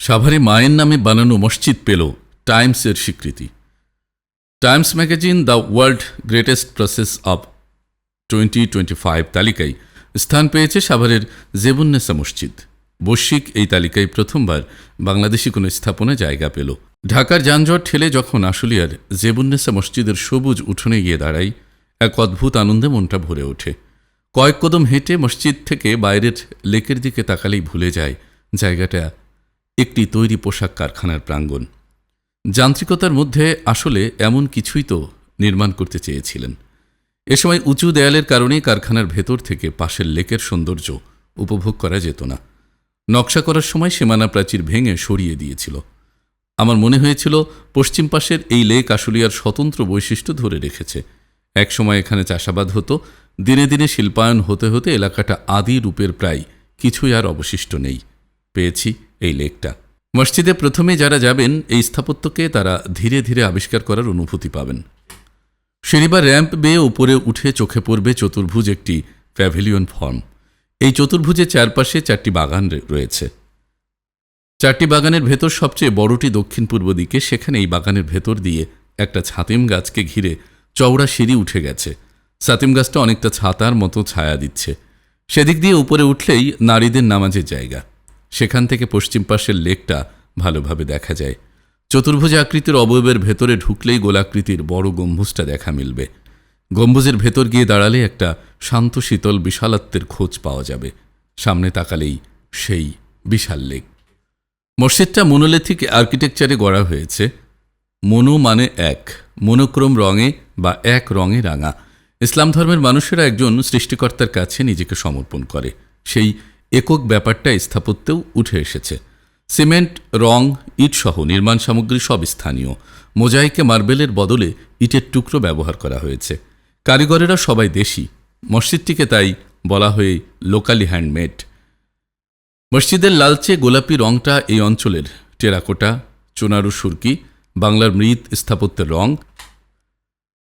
সাভারে মায়ের নামে বানানো মসজিদ পেল টাইমসের স্বীকৃতি। Times magazine the world greatest places of twenty twenty five তালিকায় স্থান পেয়েছে সাভারের জেবুন্নেসা মসজিদ। বৈশ্বিক এই তালিকায় প্রথমবার বাংলাদেশি কোনো স্থাপনা জায়গা পেল। ঢাকার যানজট ঠেলে যখন আশুলিয়ার জেবুন্নেসা মসজিদের সবুজ উঠোনে গিয়ে দাঁড়াই, এক অদ্ভুত আনন্দে মনটা ভরে ওঠে। কয়েক কদম হেঁটে মসজিদ থেকে বাইরের লেকের দিকে তাকালেই ভুলে যায় জায়গাটা একটি তৈরি পোশাক কারখানার প্রাঙ্গণ। যান্ত্রিকতার মধ্যে আসলে এমন কিছুই তো নির্মাণ করতে চেয়েছিলেন। এ সময় উঁচু দেয়ালের কারণে কারখানার ভেতর থেকে পাশের লেকের সৌন্দর্য উপভোগ করা যেত না। নকশা করার সময় সীমানা প্রাচীর ভেঙে সরিয়ে দিয়েছিল। আমার মনে হয়েছিল, পশ্চিম পাশের এই লেক আশুলিয়ার স্বতন্ত্র বৈশিষ্ট্য ধরে রেখেছে। একসময় এখানে চাষাবাদ হতো, দিনে দিনে শিল্পায়ন হতে হতে এলাকাটা আদি রূপের প্রায় কিছুই আর অবশিষ্ট নেই। পেয়েছি। এই লেকটা। মসজিদে প্রথমে যারা যাবেন, এই স্থাপত্যকে তারা ধীরে ধীরে আবিষ্কার করার অনুভূতি পাবেন। সিঁড়িবার র্যাম্প বেয়ে উপরে উঠে চোখে পড়বে চতুর্ভুজ একটি প্যাভিলিয়ন ফর্ম। এই চতুর্ভুজের চারপাশে চারটি বাগান রয়েছে। চারটি বাগানের ভেতর সবচেয়ে বড়টি দক্ষিণ পূর্ব দিকে, সেখানে এই বাগানের ভেতর দিয়ে একটা ছাতিম গাছকে ঘিরে চওড়া সিঁড়ি উঠে গেছে। ছাতিম গাছটা অনেকটা ছাতার মতো ছায়া দিচ্ছে। সেদিক দিয়ে উপরে উঠলেই নারীদের নামাজের জায়গা। সেখান থেকে পশ্চিম পাশের লেকটা ভালোভাবে দেখা যায়। চতুর্ভুজ আকৃতির অবয়বের ভেতরে ঢুকলেই গোলাকৃতির বড় গম্বুজটা দেখা মিলবে। গম্বুজের ভেতর গিয়ে দাঁড়ালে একটা শান্ত, শীতল বিশালত্বের খোঁজ পাওয়া যাবে। সামনে তাকালেই সেই বিশাল লেক। মসজিদটা মনোলেথিক আর্কিটেকচারে গড়া হয়েছে। মনো মানে এক, মনোক্রম রঙে বা এক রঙে রাঙা। ইসলাম ধর্মের মানুষেরা একজন সৃষ্টিকর্তার কাছে নিজেকে সমর্পণ করে। সেই একক ব্যাপারটা স্থাপত্যেও উঠে এসেছে। সিমেন্ট, রং ইটসহ নির্মাণ সামগ্রী সব স্থানীয়। মোজাইকে মার্বেলের বদলে ইটের টুকরো ব্যবহার করা হয়েছে। কারিগরেরা সবাই দেশি। মসজিদটিকে তাই বলা হয়ে লোকালি হ্যান্ডমেড। মসজিদের লালচে গোলাপি রংটা এই অঞ্চলের। টেরাকোটা, চুনারু সুরকি, বাংলার মৃৎ স্থাপত্যের রং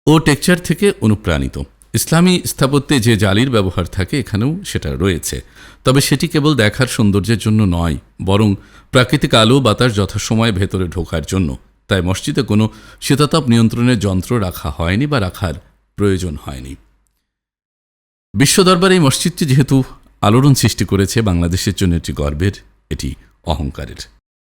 ও টেকচার থেকে অনুপ্রাণিত। ইসলামী স্থাপত্যে যে জালির ব্যবহার থাকে, এখানেও সেটা রয়েছে। তবে সেটি কেবল দেখার সৌন্দর্যের জন্য নয়, বরং প্রাকৃতিক আলো বাতাস যথাসময়ে ভেতরে ঢোকার জন্য। তাই মসজিদে কোনো শীতাতাপ নিয়ন্ত্রণের যন্ত্র রাখা হয়নি বা রাখার প্রয়োজন হয়নি। বিশ্ব দরবারে এই মসজিদটি যেহেতু আলোড়ন সৃষ্টি করেছে, বাংলাদেশের জন্য এটি গর্বের, এটি অহংকারের।